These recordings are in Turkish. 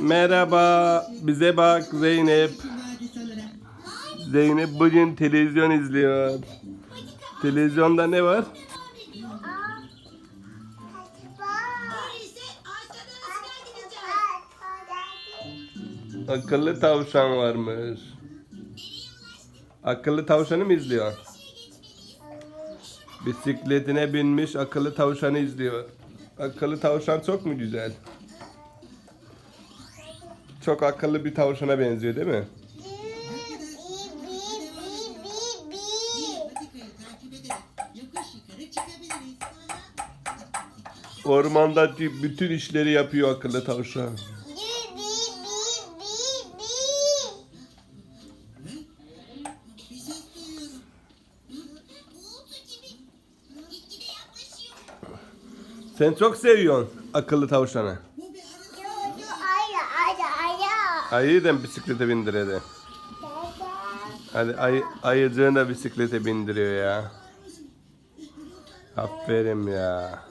Merhaba, bize bak Zeynep. Zeynep bugün televizyon izliyor. Televizyonda ne var? Akıllı tavşan varmış. Akıllı tavşanı mı izliyor? Bisikletine binmiş akıllı tavşanı izliyor. Akıllı tavşan çok mu güzel? Çok akıllı bir tavşana benziyor değil mi? Ormandaki bütün işleri yapıyor akıllı tavşan. Sen çok seviyorsun akıllı tavşanı. Ayıyı da bisiklete bindir hadi. Ayı, ayıcığını da bisiklete bindiriyor ya. Aferin ya.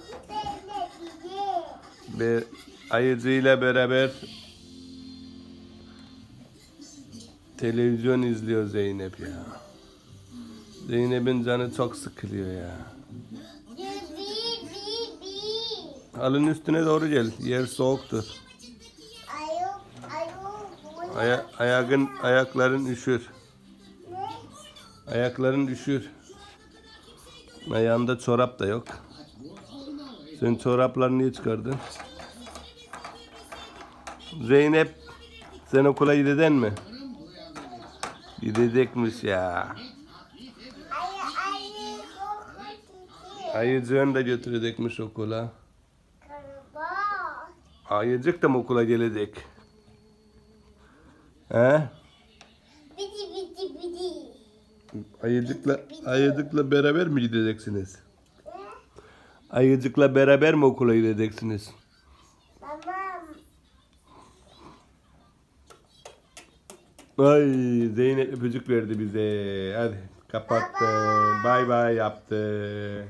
Bir ayıcıyla beraber televizyon izliyor Zeynep ya. Zeynep'in canı çok sıkılıyor ya. Halının üstüne doğru gel. Yer soğuktur. Aya, ayakın, ayakların üşür. Ayakların üşür. Ayağında çorap da yok. Sen çoraplarını niye çıkardın? Zeynep sen okula gideceksin mi? Gidecekmiş ya. Ayıcığını da götürecekmiş okula. Ayıcık da mı okula gelecek? He? Ayıcıkla, ayıcıkla beraber mi gideceksiniz? Ayıcıkla beraber mi okula gideceksiniz? Ay Zeynep öpücük verdi bize. Hadi kapattı. Bay bay yaptı.